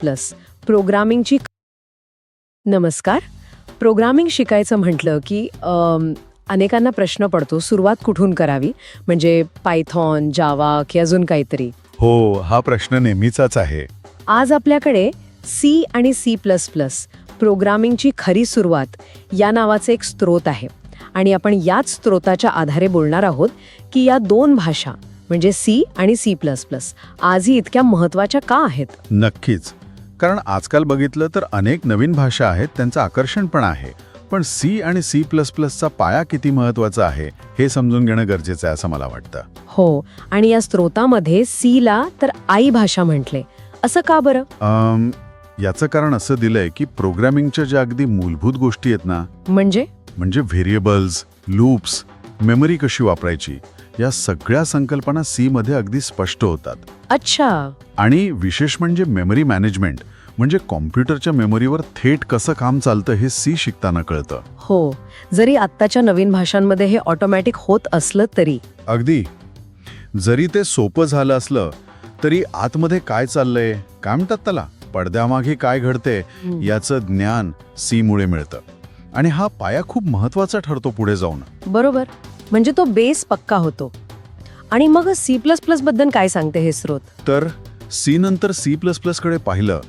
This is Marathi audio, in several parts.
प्लस प्रोग्रामिंगची नमस्कार. प्रोग्रामिंग शिकायचं म्हटलं की अनेकांना प्रश्न पडतो सुरुवात कुठून करावी? म्हणजे पायथॉन जावा की अजून काहीतरी. हो हा प्रश्न नेहमीचाच आहे. आज आपल्याकडे सी आणि सी प्लस प्लस प्रोग्रामिंगची खरी सुरुवात या नावाचे एक स्रोत आहे. आणि आपण याच स्रोताच्या आधारे बोलणार आहोत की या दोन भाषा म्हणजे सी आणि सी प्लस प्लस आजही इतक्या महत्त्वाच्या का आहेत? नक्कीच. कारण आजकाल बघितलं तर अनेक नवीन भाषा आहेत त्यांचं आकर्षण पण आहे. पण सी आणि सी प्लस प्लसचा पाया किती महत्त्वाचा आहे हे समजून घेणं गरजेचं आहे असं मला वाटतं. हो आणि या स्रोतामध्ये सीला तर आई भाषा म्हटले. असं का बरं? याचं कारण असं दिलंय की प्रोग्रामिंगच्या ज्या अगदी मूलभूत गोष्टी आहेत ना म्हणजे? म्हणजे व्हेरिएबल्स लूप्स मेमरी कशी वापरायची या सगळ्या संकल्पना सी मध्ये अगदी स्पष्ट होतात. अच्छा. आणि विशेष म्हणजे मेमरी मॅनेजमेंट म्हणजे कॉम्प्युटरच्या मेमरीवर थेट कसं काम चालतं हे सी शिकताना कळतं. हो. जरी आत्ताच्या नवीन भाषांमध्ये हे ऑटोमॅटिक होत असलं तरी. अगदी. जरी ते सोपं झालं असलं तरी आतमध्ये काय चाललंय काय म्हणतात त्याला? पडद्यामागे काय घडते याचं ज्ञान सी मुळे मिळतं. आणि हा पाया खूप महत्त्वाचा ठरतो पुढे जाऊन. बरोबर. म्हणजे तो बेस पक्का होतो. आणि मग सी प्लस प्लसबद्दल काय सांगते हे स्रोत? तर सी नंतर सी प्लस प्लसकडे पाहिलं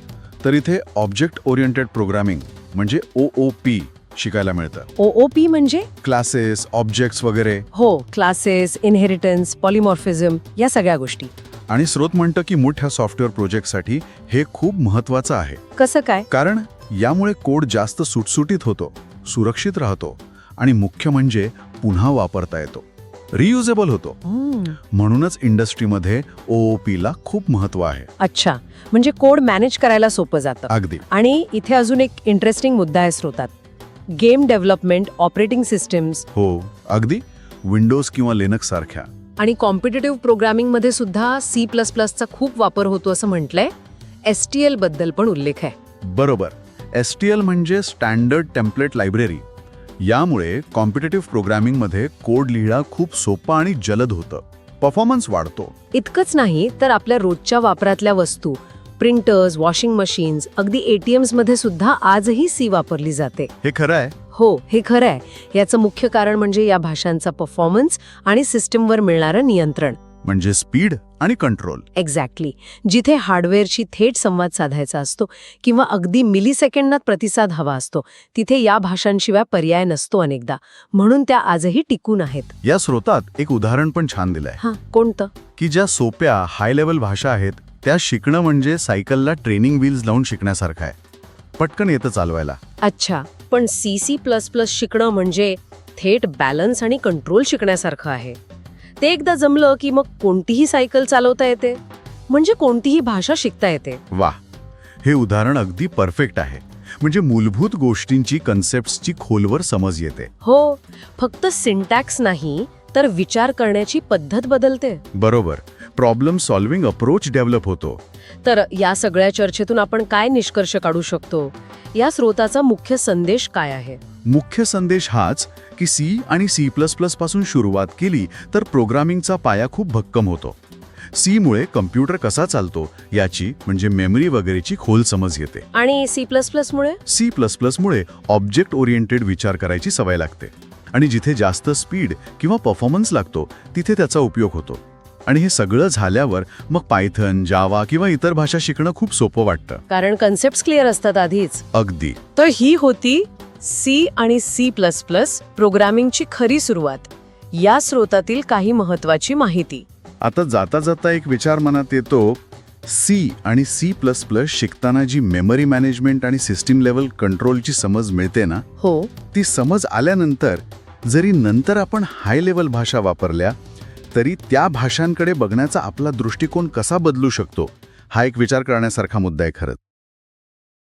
तर इथे ऑब्जेक्ट ओरिएंटेड प्रोग्रामिंग म्हणजे ओ ओ पी शिकायला मिळतं. ओ ओ पी म्हणजे? क्लासेस ऑब्जेक्ट्स वगैरे. हो क्लासेस इनहेरिटन्स पॉलिमॉर्फिझम या सगळ्या गोष्टी. आणि स्रोत म्हणतं की मोठ्या सॉफ्टवेअर प्रोजेक्टसाठी हे खूप महत्वाचं आहे. कसं काय? कारण यामुळे कोड जास्त सुटसुटीत होतो सुरक्षित राहतो आणि मुख्य म्हणजे पुन्हा वापरता येतो. रियुजेबल होतो. म्हणूनच इंडस्ट्रीमध्ये ओ ला खूप महत्त्व आहे. अच्छा. म्हणजे कोड मॅनेज करायला सोपं जातं. अगदी. आणि इथे अजून एक इंटरेस्टिंग मुद्दा आहे स्रोतात. गेम डेव्हलपमेंट ऑपरेटिंग सिस्टम्स हो अगदी. विंडोज किंवा लिनक्स सारख्या. आणि कॉम्पिटेटिव्ह प्रोग्रामिंगमध्ये सुद्धा सी प्लस प्लसचा खूप वापर होतो असं म्हटलंय. एस टी एलबद्दल पण उल्लेख आहे. बरोबर. एस टी एल म्हणजे स्टँडर्ड टेम्पलेट लायब्ररी यामुळे कॉम्पिटेटिव्ह प्रोग्रामिंगमध्ये कोड लिहिणं खूप सोपं आणि जलद होतं. परफॉर्मन्स वाढतो. इतकंच नाही तर आपल्या रोजच्या वापरातल्या वस्तू प्रिंटर्स वॉशिंग मशीन्स अगदी एटीएम्समध्ये सुद्धा आजही सी वापरली जाते. हे खरं आहे? हो हे खरं आहे. याचं मुख्य कारण म्हणजे या भाषांचा परफॉर्मन्स आणि सिस्टीमवर मिळणारं नियंत्रण. म्हणजे स्पीड आणि कंट्रोल. एक्झॅक्टली जिथे हार्डवेअरशी थेट संवाद साधायचा असतो किंवा अगदी मिली सेकंदात प्रतिसाद हवा असतो तिथे या भाषांशिवाय पर्याय नसतो अनेकदा. म्हणून त्या आजही टिकून आहेत. या स्रोतात एक उदाहरण पण छान दिलंय. हां कोणतं? की ज्या सोप्या हाय लेवल भाषा आहेत त्या शिकणं म्हणजे सायकलला ट्रेनिंग व्हील्स लावून शिकण्यासारखं आहे. पटकन येतं चालवायला. अच्छा पण सी सी प्लस प्लस शिकणं म्हणजे थेट बॅलन्स आणि कंट्रोल शिकण्यासारखं आहे. ते एकदा जमलं की मग कोणतीही सायकल चालवता येते? म्हणजे कोणतीही भाषा शिकता येते. वा हे उदाहरण अगदी परफेक्ट आहे. म्हणजे मूलभूत गोष्टींची कन्सेप्टची खोलवर समज येते. हो फक्त सिंटॅक्स नाही तर विचार करण्याची पद्धत बदलते. बरोबर प्रॉब्लेम सॉल्व्हिंग अप्रोच डेव्हलप होतो. तर या सगळ्या चर्चेतून आपण काय निष्कर्ष काढू शकतो? या स्रोताचा मुख्य संदेश काय आहे? मुख्य संदेश हाच की सी आणि सी प्लस प्लसपासून सुरुवात केली तर प्रोग्रामिंगचा पाया खूप भक्कम होतो. सी मुळे कम्प्युटर कसा चालतो याची म्हणजे मेमरी वगैरेची खोल समज येते. आणि सी प्लस प्लस मुळे? सी प्लस प्लसमुळे ऑब्जेक्ट ओरिएंटेड विचार करायची सवय लागते. आणि जिथे जास्त स्पीड किंवा परफॉर्मन्स लागतो तिथे त्याचा उपयोग होतो. आणि हे सगळं झाल्यावर मग पायथन जावा किंवा इतर भाषा शिकणं खूप सोपं वाटतं. कारण कन्सेप्ट क्लिअर असतात आधीच. अगदी. तर ही होती सी आणि सी प्लस प्लस प्रोग्रामिंगची खरी सुरुवात. या स्रोतातील काही महत्वाची माहिती. आता जाता जाता एक विचार मनात येतो सी आणि सी प्लस प्लस शिकताना जी मेमरी मॅनेजमेंट आणि सिस्टीम लेवल कंट्रोलची समज मिळते ना हो. ती समज आल्यानंतर जरी नंतर आपण हाय लेवल भाषा वापरल्या तरी त्या भाषांकडे बघण्याचा आपला दृष्टिकोन कसा बदलू शकतो? हा एक विचार करण्यासारखा मुद्दा आहे खरंच